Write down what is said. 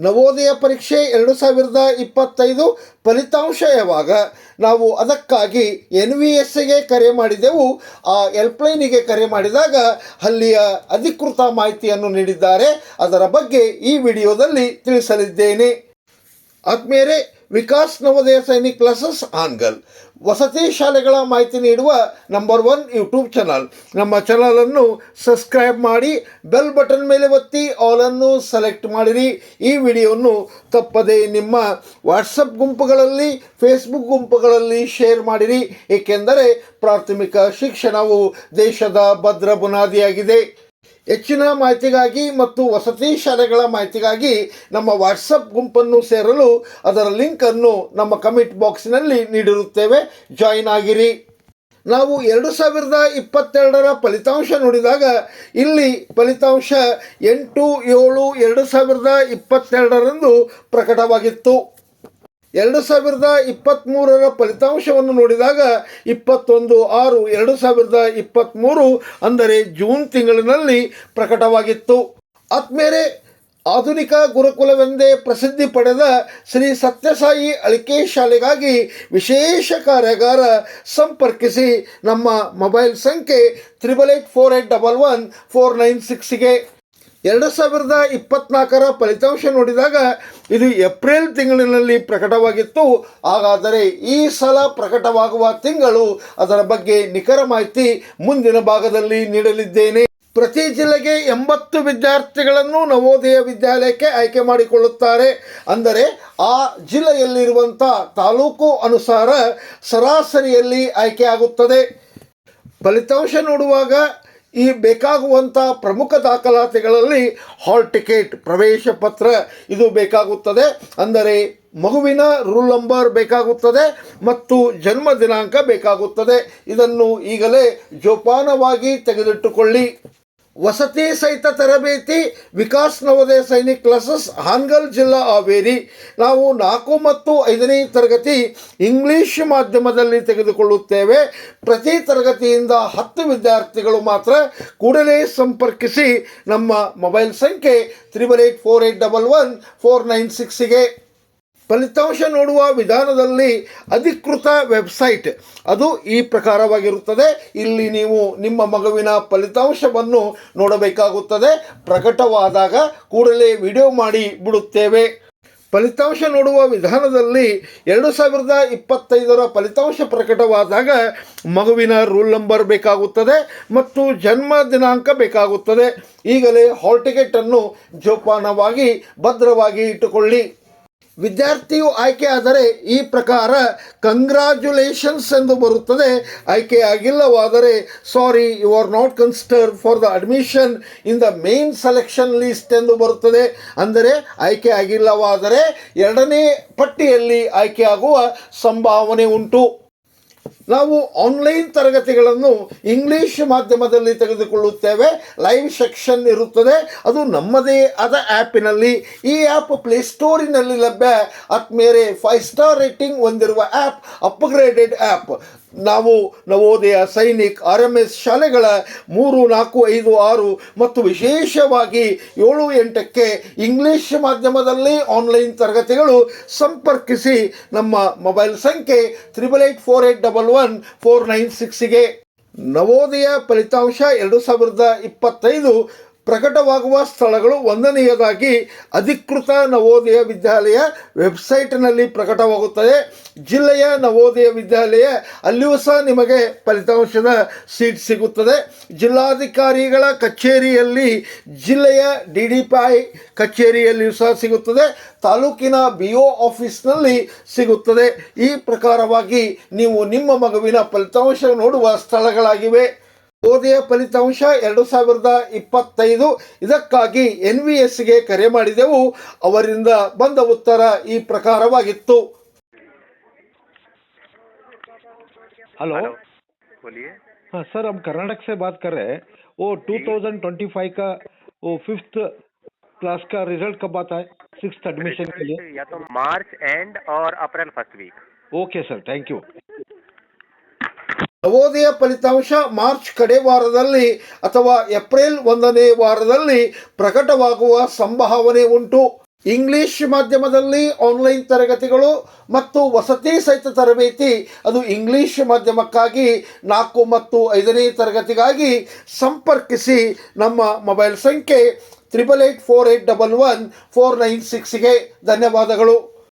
ನವೋದಯ ಪರೀಕ್ಷೆ ಎರಡು ಸಾವಿರದ ಇಪ್ಪತ್ತೈದು ಫಲಿತಾಂಶ ಯಾವಾಗ? ನಾವು ಅದಕ್ಕಾಗಿ ಎನ್ ವಿ ಎಸ್ಗೆ ಕರೆ ಮಾಡಿದೆವು. ಆ ಎಲ್ಪ್ಲೈನಿಗೆ ಕರೆ ಮಾಡಿದಾಗ ಅಲ್ಲಿಯ ಅಧಿಕೃತ ಮಾಹಿತಿಯನ್ನು ನೀಡಿದ್ದಾರೆ. ಅದರ ಬಗ್ಗೆ ಈ ವಿಡಿಯೋದಲ್ಲಿ ತಿಳಿಸಲಿದ್ದೇನೆ. ಆದ್ಮೇಲೆ ವಿಕಾಸ್ ನವೋದಯ ಸೈನಿಕ್ ಕ್ಲಾಸಸ್ ಆನ್ಗಲ್ ವಸತಿ ಶಾಲೆಗಳ ಮಾಹಿತಿ ನೀಡುವ ನಂಬರ್ ಒನ್ ಯೂಟ್ಯೂಬ್ ಚಾನಲ್ ನಮ್ಮ ಚಾನಲನ್ನು ಸಬ್ಸ್ಕ್ರೈಬ್ ಮಾಡಿ ಬೆಲ್ ಬಟನ್ ಮೇಲೆ ಒತ್ತಿ ಆಲನ್ನು ಸೆಲೆಕ್ಟ್ ಮಾಡಿರಿ. ಈ ವಿಡಿಯೋವನ್ನು ತಪ್ಪದೆ ನಿಮ್ಮ ವಾಟ್ಸಪ್ ಗುಂಪುಗಳಲ್ಲಿ ಫೇಸ್ಬುಕ್ ಗುಂಪುಗಳಲ್ಲಿ ಶೇರ್ ಮಾಡಿರಿ. ಏಕೆಂದರೆ ಪ್ರಾಥಮಿಕ ಶಿಕ್ಷಣವು ದೇಶದ ಭದ್ರ ಬುನಾದಿಯಾಗಿದೆ. ಹೆಚ್ಚಿನ ಮಾಹಿತಿಗಾಗಿ ಮತ್ತು ವಸತಿ ಶಾಲೆಗಳ ಮಾಹಿತಿಗಾಗಿ ನಮ್ಮ ವಾಟ್ಸಪ್ ಗುಂಪನ್ನು ಸೇರಲು ಅದರ ಲಿಂಕನ್ನು ನಮ್ಮ ಕಮೆಂಟ್ ಬಾಕ್ಸ್ನಲ್ಲಿ ನೀಡಿರುತ್ತೇವೆ. ಜಾಯಿನ್ ಆಗಿರಿ. ನಾವು ಎರಡು ಸಾವಿರದ ಇಪ್ಪತ್ತೆರಡರ ಫಲಿತಾಂಶ ನೋಡಿದಾಗ ಇಲ್ಲಿ ಫಲಿತಾಂಶ ಎಂಟು ಏಳು ಎರಡು ಸಾವಿರದ ಇಪ್ಪತ್ತೆರಡರಂದು ಪ್ರಕಟವಾಗಿತ್ತು. ಎರಡು ಸಾವಿರದ ಇಪ್ಪತ್ತ್ಮೂರರ ಫಲಿತಾಂಶವನ್ನು ನೋಡಿದಾಗ ಇಪ್ಪತ್ತೊಂದು ಆರು ಎರಡು ಸಾವಿರದ ಇಪ್ಪತ್ತ್ಮೂರು ಅಂದರೆ ಜೂನ್ ತಿಂಗಳಿನಲ್ಲಿ ಪ್ರಕಟವಾಗಿತ್ತು. ಆದ್ಮೇಲೆ ಆಧುನಿಕ ಗುರುಕುಲವೆಂದೇ ಪ್ರಸಿದ್ಧಿ ಪಡೆದ ಶ್ರೀ ಸತ್ಯಸಾಯಿ ಅಳಿಕೆ ಶಾಲೆಗಾಗಿ ವಿಶೇಷ ಕಾರ್ಯಾಗಾರ ಸಂಪರ್ಕಿಸಿ ನಮ್ಮ ಮೊಬೈಲ್ ಸಂಖ್ಯೆ triple eight four eight double one four nine ಸಿಕ್ಸ್ಗೆ ಎರಡು ಸಾವಿರದ ಇಪ್ಪತ್ನಾಲ್ಕರ ಫಲಿತಾಂಶ ನೋಡಿದಾಗ ಇದು ಏಪ್ರಿಲ್ ತಿಂಗಳಿನಲ್ಲಿ ಪ್ರಕಟವಾಗಿತ್ತು. ಹಾಗಾದರೆ ಈ ಸಲ ಪ್ರಕಟವಾಗುವ ತಿಂಗಳು ಅದರ ಬಗ್ಗೆ ನಿಖರ ಮಾಹಿತಿ ಮುಂದಿನ ಭಾಗದಲ್ಲಿ ನೀಡಲಿದ್ದೇನೆ. ಪ್ರತಿ ಜಿಲ್ಲೆಗೆ ಎಂಬತ್ತು ವಿದ್ಯಾರ್ಥಿಗಳನ್ನು ನವೋದಯ ವಿದ್ಯಾಲಯಕ್ಕೆ ಆಯ್ಕೆ ಮಾಡಿಕೊಳ್ಳುತ್ತಾರೆ. ಅಂದರೆ ಆ ಜಿಲ್ಲೆಯಲ್ಲಿರುವಂಥ ತಾಲೂಕು ಅನುಸಾರ ಸರಾಸರಿಯಲ್ಲಿ ಆಯ್ಕೆಯಾಗುತ್ತದೆ. ಫಲಿತಾಂಶ ನೋಡುವಾಗ ಈ ಬೇಕಾಗುವಂಥ ಪ್ರಮುಖ ದಾಖಲಾತಿಗಳಲ್ಲಿ ಹಾಲ್ ಟಿಕೆಟ್ ಪ್ರವೇಶ ಪತ್ರ ಇದು ಬೇಕಾಗುತ್ತದೆ. ಅಂದರೆ ಮಗುವಿನ ರೂಲ್ ನಂಬರ್ ಬೇಕಾಗುತ್ತದೆ ಮತ್ತು ಜನ್ಮ ದಿನಾಂಕ ಬೇಕಾಗುತ್ತದೆ. ಇದನ್ನು ಈಗಲೇ ಜೋಪಾನವಾಗಿ ತೆಗೆದಿಟ್ಟುಕೊಳ್ಳಿ. ವಸತಿ ಸಹಿತ ತರಬೇತಿ, ವಿಕಾಸ್ ನವೋದಯ ಸೈನಿಕ್ ಕ್ಲಾಸಸ್, ಹಾನ್ಗಲ್ ಜಿಲ್ಲಾ ಹಾವೇರಿ. ನಾವು ನಾಲ್ಕು ಮತ್ತು ಐದನೇ ತರಗತಿ ಇಂಗ್ಲಿಷ್ ಮಾಧ್ಯಮದಲ್ಲಿ ತೆಗೆದುಕೊಳ್ಳುತ್ತೇವೆ. ಪ್ರತಿ ತರಗತಿಯಿಂದ ಹತ್ತು ವಿದ್ಯಾರ್ಥಿಗಳು ಮಾತ್ರ ಕೂಡಲೇ ಸಂಪರ್ಕಿಸಿ ನಮ್ಮ ಮೊಬೈಲ್ ಸಂಖ್ಯೆ triple eight four eight double one four nine ಸಿಕ್ಸಿಗೆ ಫಲಿತಾಂಶ ನೋಡುವ ವಿಧಾನದಲ್ಲಿ ಅಧಿಕೃತ ವೆಬ್ಸೈಟ್. ಅದು ಈ ಪ್ರಕಾರವಾಗಿರುತ್ತದೆ. ಇಲ್ಲಿ ನೀವು ನಿಮ್ಮ ಮಗುವಿನ ಫಲಿತಾಂಶವನ್ನು ನೋಡಬೇಕಾಗುತ್ತದೆ. ಪ್ರಕಟವಾದಾಗ ಕೂಡಲೇ ವಿಡಿಯೋ ಮಾಡಿ ಬಿಡುತ್ತೇವೆ. ಫಲಿತಾಂಶ ನೋಡುವ ವಿಧಾನದಲ್ಲಿ ಎರಡು ಸಾವಿರದ ಇಪ್ಪತ್ತೈದರ ಫಲಿತಾಂಶ ಪ್ರಕಟವಾದಾಗ ಮಗುವಿನ ರೂಲ್ ನಂಬರ್ ಬೇಕಾಗುತ್ತದೆ ಮತ್ತು ಜನ್ಮ ದಿನಾಂಕ ಬೇಕಾಗುತ್ತದೆ. ಈಗಲೇ ಹಾಲ್ ಟಿಕೆಟನ್ನು ಜೋಪಾನವಾಗಿ ಭದ್ರವಾಗಿ ಇಟ್ಟುಕೊಳ್ಳಿ. ವಿದ್ಯಾರ್ಥಿಯು ಆಯ್ಕೆಯಾದರೆ ಈ ಪ್ರಕಾರ ಕಂಗ್ರ್ಯಾಚುಲೇಷನ್ಸ್ ಎಂದು ಬರುತ್ತದೆ. ಆಯ್ಕೆಯಾಗಿಲ್ಲವಾದರೆ sorry you are not considered for the admission in the main selection list ಎಂದು ಬರುತ್ತದೆ. ಅಂದರೆ ಆಯ್ಕೆ ಆಗಿಲ್ಲವಾದರೆ ಎರಡನೇ ಪಟ್ಟಿಯಲ್ಲಿ ಆಯ್ಕೆಯಾಗುವ ಸಂಭಾವನೆ ಉಂಟು. ನಾವು ಆನ್ಲೈನ್ ತರಗತಿಗಳನ್ನು ಇಂಗ್ಲಿಷ್ ಮಾಧ್ಯಮದಲ್ಲಿ ತೆಗೆದುಕೊಳ್ಳುತ್ತೇವೆ. ಲೈವ್ ಸೆಕ್ಷನ್ ಇರುತ್ತದೆ. ಅದು ನಮ್ಮದೇ ಆದ ಆ್ಯಪಿನಲ್ಲಿ ಈ ಆ್ಯಪ್ ಪ್ಲೇಸ್ಟೋರಿನಲ್ಲಿ ಲಭ್ಯ. ಅತ್ಮೇರೆ ಫೈವ್ ಸ್ಟಾರ್ ರೇಟಿಂಗ್ ಹೊಂದಿರುವ ಆ್ಯಪ್ ಅಪ್ಗ್ರೇಡೆಡ್ ಆ್ಯಪ್ ನಾವು Navodaya Sainik R M S ಶಾಲೆಗಳ ಮೂರು, ನಾಲ್ಕು, ಐದು, ಆರು ಮತ್ತು ವಿಶೇಷವಾಗಿ ಏಳು, ಎಂಟಕ್ಕೆ ಇಂಗ್ಲಿಷ್ ಮಾಧ್ಯಮದಲ್ಲಿ ಆನ್ಲೈನ್ ತರಗತಿಗಳು ಸಂಪರ್ಕಿಸಿ ನಮ್ಮ ಮೊಬೈಲ್ ಸಂಖ್ಯೆ triple eight four eight double one four nine ಸಿಕ್ಸಿಗೆ Navodaya ಫಲಿತಾಂಶ ಎರಡು ಸಾವಿರದ ಇಪ್ಪತ್ತೈದು ಪ್ರಕಟವಾಗುವ ಸ್ಥಳಗಳು ಒಂದನೆಯದಾಗಿ ಅಧಿಕೃತ ನವೋದಯ ವಿದ್ಯಾಲಯ ವೆಬ್ಸೈಟ್ನಲ್ಲಿ ಪ್ರಕಟವಾಗುತ್ತದೆ. ಜಿಲ್ಲೆಯ ನವೋದಯ ವಿದ್ಯಾಲಯ ಅಲ್ಲಿಯೂ ಸಹ ನಿಮಗೆ ಫಲಿತಾಂಶದ ಸೀಟ್ ಸಿಗುತ್ತದೆ. ಜಿಲ್ಲಾಧಿಕಾರಿಗಳ ಕಚೇರಿಯಲ್ಲಿ ಜಿಲ್ಲೆಯ ಡಿ ಡಿ ಪಿ ಕಚೇರಿಯಲ್ಲಿಯೂ ಸಹ ಸಿಗುತ್ತದೆ. ತಾಲೂಕಿನ ಬಿ ಒ ಆಫೀಸ್ನಲ್ಲಿ ಸಿಗುತ್ತದೆ. ಈ ಪ್ರಕಾರವಾಗಿ ನೀವು ನಿಮ್ಮ ಮಗುವಿನ ಫಲಿತಾಂಶ ನೋಡುವ ಸ್ಥಳಗಳಾಗಿವೆ. ಓದಿಯ ಫಲಿತಾಂಶ ಎರಡು ಸಾವಿರದ ಇಪ್ಪತ್ತೈದು ಇದಕ್ಕಾಗಿ ಎನ್ ವಿ ಎಸ್ಗೆ ಕರೆ ಮಾಡಿದೆವು ಅವರಿಂದ ಬಂದ ಉತ್ತರ ಈ ಪ್ರಕಾರವಾಗಿತ್ತು हेलो हेलो बोलिए हाँ सर हम कर्नाटक से बात कर रहे हैं वो 2025 का वो फिफ्थ क्लास का रिजल्ट कब आता है सिक्स एडमिशन के लिए या तो मार्च एंड और April first week okay sir thank you Navodaya ಫಲಿತಾಂಶ ಮಾರ್ಚ್ ಕಡೆ ವಾರದಲ್ಲಿ ಅಥವಾ ಏಪ್ರಿಲ್ ಒಂದನೇ ವಾರದಲ್ಲಿ ಪ್ರಕಟವಾಗುವ ಸಂಭಾವನೆ ಉಂಟು. ಇಂಗ್ಲಿಷ್ ಮಾಧ್ಯಮದಲ್ಲಿ ಆನ್ಲೈನ್ ತರಗತಿಗಳು ಮತ್ತು ವಸತಿ ಸಹಿತ ತರಬೇತಿ, ಅದು ಇಂಗ್ಲಿಷ್ ಮಾಧ್ಯಮಕ್ಕಾಗಿ ನಾಲ್ಕು ಮತ್ತು ಐದನೇ ತರಗತಿಗಾಗಿ ಸಂಪರ್ಕಿಸಿ ನಮ್ಮ ಮೊಬೈಲ್ ಸಂಖ್ಯೆ triple eight four eight double one four nine ಸಿಕ್ಸ್ಗೆ ಧನ್ಯವಾದಗಳು.